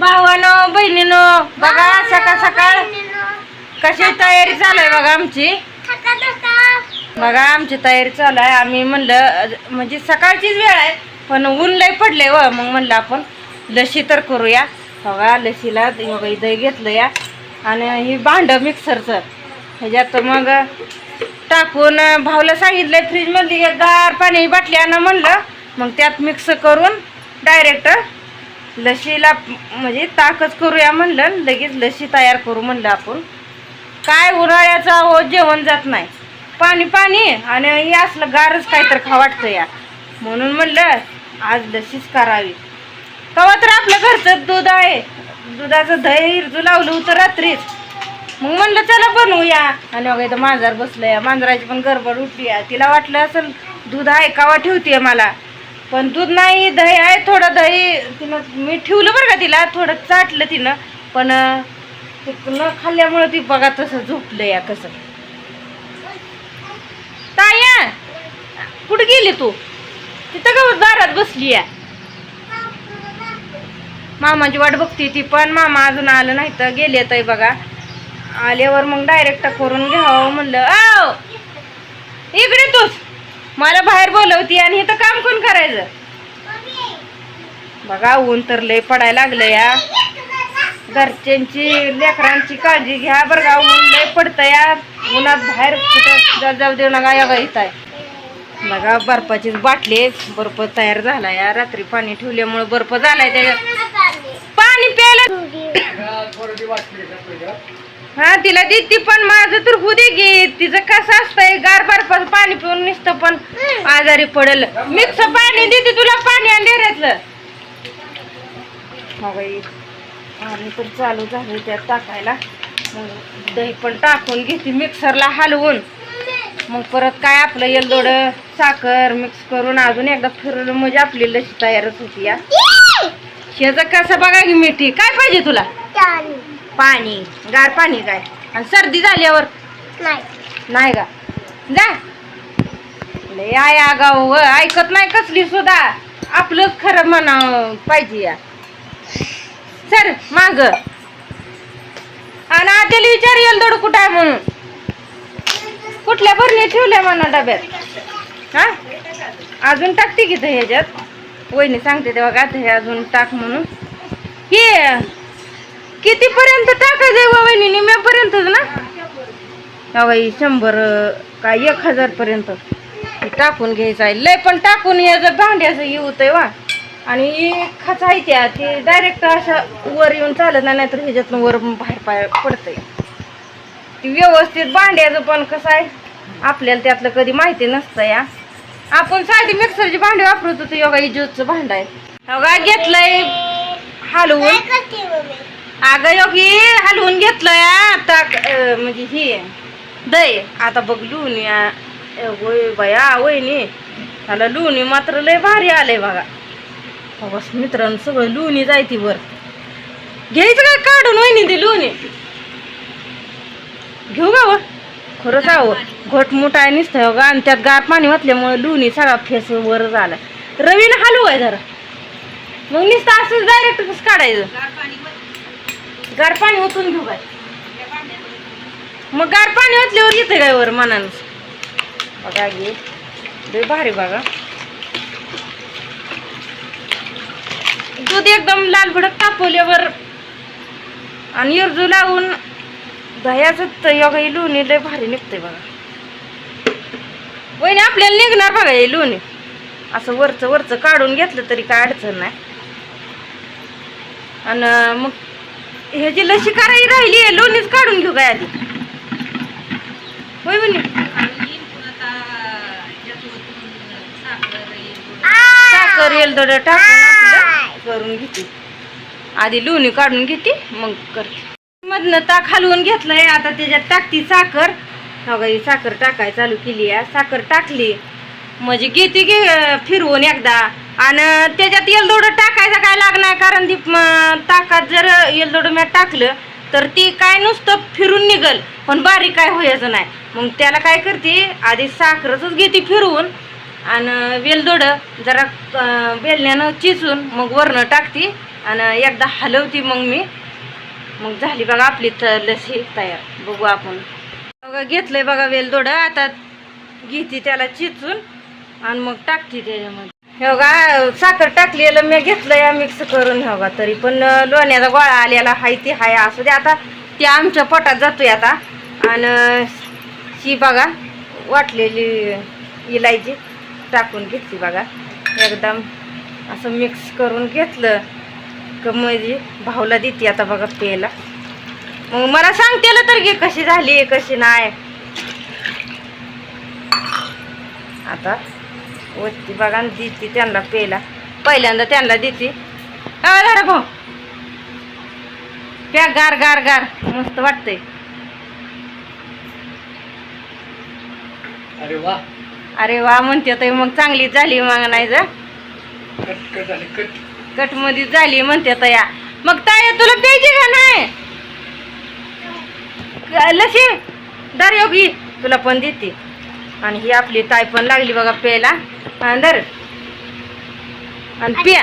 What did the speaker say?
भावानो बहिणीनो बघा सकाळ सकाळ कशी तयारी चालू आहे बघा आमची. बघा आमची तयारी चालू आहे. आम्ही म्हणलं म्हणजे सकाळचीच वेळ आहे पण ऊन लय पडले व. मग म्हणलं आपण लशी तर करूया. बघा लशीला बघा दही घेतलं या. आणि ही भांड मिक्सरचं. ह्याच्यात मग टाकून भाऊला सांगितलंय फ्रीजमधली गार पाणी बाटली आणा म्हणलं. मग त्यात मिक्स करून डायरेक्ट लशीला म्हणजे ताकच करूया म्हणलं लगेच लशी तयार करू म्हणलं आपण. काय उन्हाळ्याचं अहो जेवण जात नाही. पाणी पाणी आणि हे असलं गारच काय तर खा वाटतं या. म्हणून म्हणलं आज लसीच करावी. तेव्हा तर आपलं घरचं दूध आहे. दुधाचं दही हिरजू लावलं होतं रात्रीच. मग म्हणलं चला बनवूया. आणि वगैरे इथं मांजर बसलं या मांजराची पण गडबड उठली या तिला वाटलं असेल दूध आहे कावा ठेवते मला? पण दूध नाही दही आहे थोडं दही तिनं मी ठेवलं बरं का तिला थोडं चाटलं तिनं पण ते न खाल्ल्यामुळं ती बघा तसं झोपलं या कसं. ताया कुठं गेली तू? तिथं का दारात बसली या मामाची वाट बघते ती पण मामा अजून आलं नाही तर गेले तर बघा. आल्यावर मग डायरेक्ट करून घ्यावं म्हणलं. आव इकडे तूच. मला बाहेर बोलवती आणि इथं काम कोण करायचं? बघा ऊन तर लय पडायला लागलं या. घरच्यांची लेकरांची काळजी घ्या बरं का. ऊन लय पडतं या. उन्हात बाहेर कुठं जाऊ देऊ नका या इथं. आहे बघा बर्फाचीच बाटली बर्फ तयार झाला या. रात्री पाणी ठेवल्यामुळे बर्फ झालाय त्याच्यात. पाणी प्यायला हा तिला देते पण माझं तर होऊ दे गे. तिचं कसं असतंय गार बर्फाचं पाणी पिऊन नुसतं पण आजारी पडल. मिक्स पाणी देते तुला पाणी आणि डेऱ्यातलं. हा बाई पाणी तर चालू झालं त्यात टाकायला. दही पण टाकून घेते मिक्सरला हलवून. मग परत काय आपलं येलदोड साखर मिक्स करून अजून एकदा फिरवलं म्हणजे आपली लशी तयारच होती या. शेजा कसं बघा की मिठी काय पाहिजे तुला? पाणी गार पाणी काय? आणि सर्दी झाल्यावर? नाही. का? जा. लय आय आगाव व ऐकत नाही कसली सुद्धा. आपलंच खरं म्हणा पाहिजे या. सर माग. आणि त्याला विचार येईल दोड कुठं आहे म्हणून? कुठल्या भरणी ठेवल्या म्हणा डब्यात? हा? अजून टाकते की दही ह्याच्यात? वहिनी सांगते तेव्हा का अजून टाक म्हणून. हे कितीपर्यंत टाकायचंय व वहिनी निम्यापर्यंतच ना? बाई शंभर काय एक हजार पर्यंत टाकून घ्यायचं आहे. लय पण टाकून जर भांड्याचं हे होतंय वा. आणि खाच आहे त्या ते डायरेक्ट अशा वर येऊन चालत नाही नाहीतर ह्याच्यातनं वर बाहेर पाय पडतंय. ती व्यवस्थित भांड्याचं पण कसं आहे आपल्याला त्यातलं कधी माहिती नसतं या. आपण साधी मिक्सरची भांडी वापरत होतो योगा इजूचं भांड आहे. योगा घेतलंय हलवून. अगं योगी हलवून घेतलंय आता म्हणजे ही दही. आता बघ लुणी होय बया वहिनी मला लुणी मात्र लय भारी आलंय बघा. बस मित्रांनो सगळं लुणी जायती वर. घ्यायचं काय? काढून वहिनी ती लुणी. घेऊ का खरंच आहो घोटमुट आहे निसतं हो गा आणि त्यात गार पाणी वाचल्यामुळे लुणी सगळा फेस वर झाला रवीनं हलू आहे जरा. मग निसतं असंच डायरेक्ट कसं काढायचं. गार पाणी ओतून घेऊ काय मग गार पाणी ओतल्यावर येते काय वर मनानं? बघा घे लय भारी बघा. दूध एकदम लाल भडक तापवल्यावर आणि इरजू लावून दह्याचं योगा ही लोणी लय भारी निघतंय बघा. वहिनी आपल्याला निघणार बघा हे लोणी. असं वरचं वरचं काढून घेतलं तरी काय अडचण नाही. आणि मग ह्याची लशी करायची राहिली आहे लोणीच काढून घेऊ काय आधी? होय म्हणे. साखर येलदोड टाकून आपलं करून घेते. आधी लोणी काढून घेते मग करते. मधनं ताक हलवून घेतलंय आता त्याच्यात टाकती साखर. हो ही साखर टाकाय चालू केली आहे. साखर टाकली. म्हणजे घेते घे फिरवून एकदा आणि त्याच्यात येलदोडं टाकायचं काय लागणार? कारण ती ताकात जर येलदोडं मी टाकलं तर ती काय नुसतं फिरून निघल. पण बारीक काय व्हायचं नाही. मग त्याला काय करते आधी साखरच घेते फिरवून आणि वेलदोडं जरा बेलण्यानं चिचून मग वरनं टाकते आणि एकदा हलवती मग मी. मग झाली बघा आपली त लसी तयार. बघू आपण. बघा घेतलंय बघा वेलदोडं आता घेते त्याला चिचून आणि मग टाकते त्याच्यामध्ये. हे बघा साखर टाकलेलं मी घेतलं या मिक्स करून हे तरी पण लोण्याचा गोळा आलेला हाय ती हाय असू दे आता ते आमच्या पोटात जातोय आता. आणि ही बघा वाटलेली इलायची टाकून घेतली बघा. एकदम असं मिक्स करून घेतलं का म्हणजे भाऊला देते आता बघा प्यायला. मग मला सांगते तर घे कशी झाली कशी नाही. आता वरती बघा देते त्यांना प्यायला. पहिल्यांदा त्यांना देते. अरे भाऊ. प्या गार गार गार. मस्त वाटतंय. अरे वा. अरे वा म्हणते तर मग चांगली झाली मग नाही जा. कटमध्ये झाली म्हणते तर या मग ताय तुला प्यायची का नाही? लसी. दर योगी. तुला पण देते. आणि ही आपली ताई पण लागली बघा प्यायला. आणि दर आणि पिया